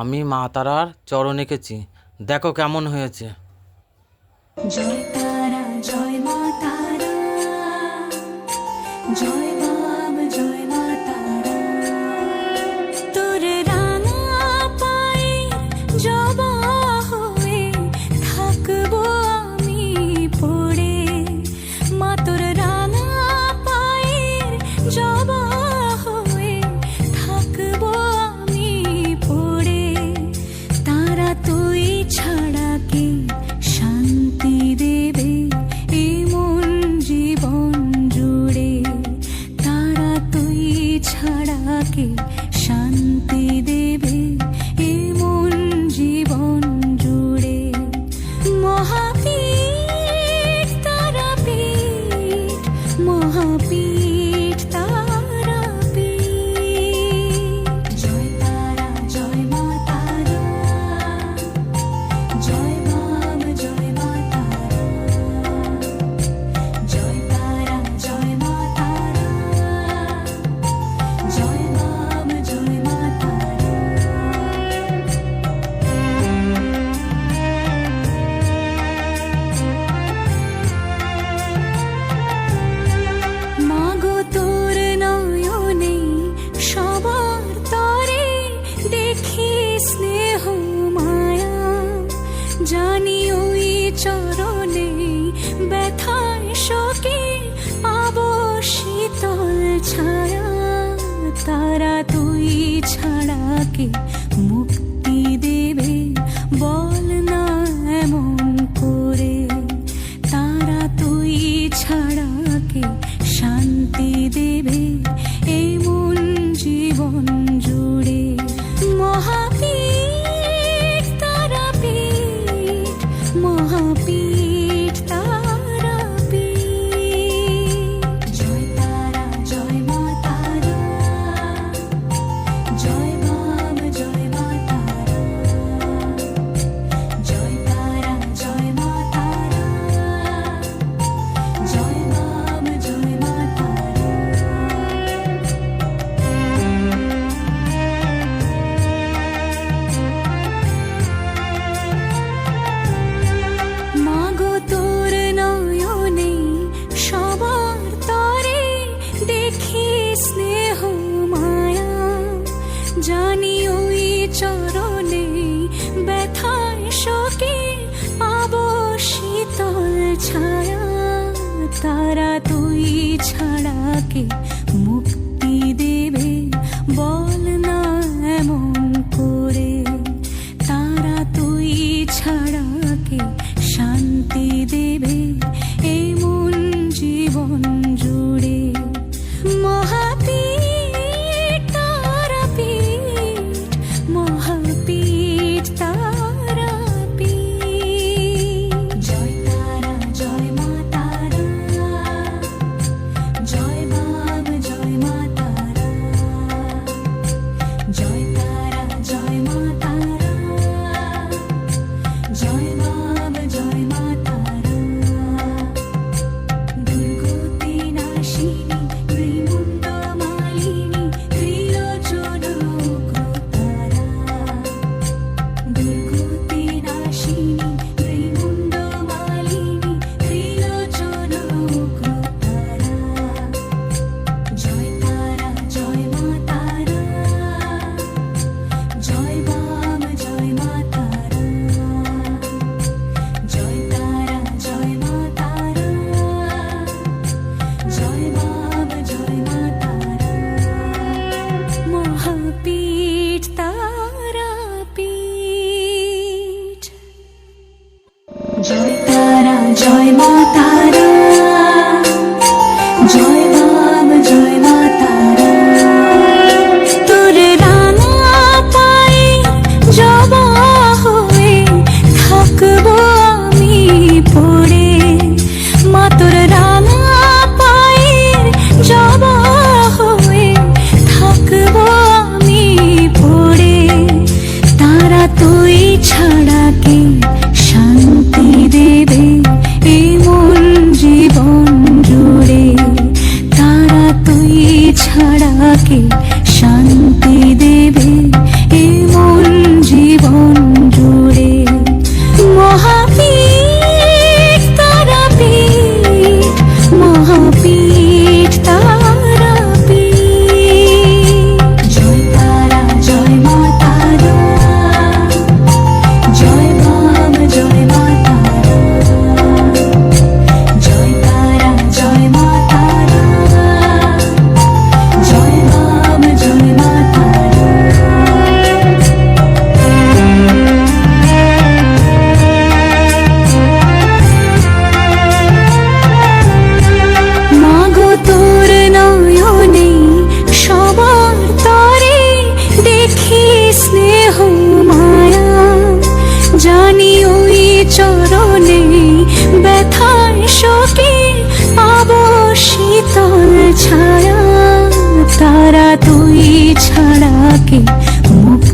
আমি মা তারার চরণ এঁকেছি। দেখো কেমন হয়েছে। আমাকে শান্তি দেবে জীবন জুড়ে। জানি ওই চরণে ব্যথায় শোকে পাবো শীতল ছায়া। তারা তুই ছাড়া কে স্নেহ মায়া জানি ওই চরণ জয় মা ছাড়া কে শান্তি দেবে। চলে ব্যথায় শোকে পাবো শীতল ছায়া। তারা তুই ছাড়া কে মুখ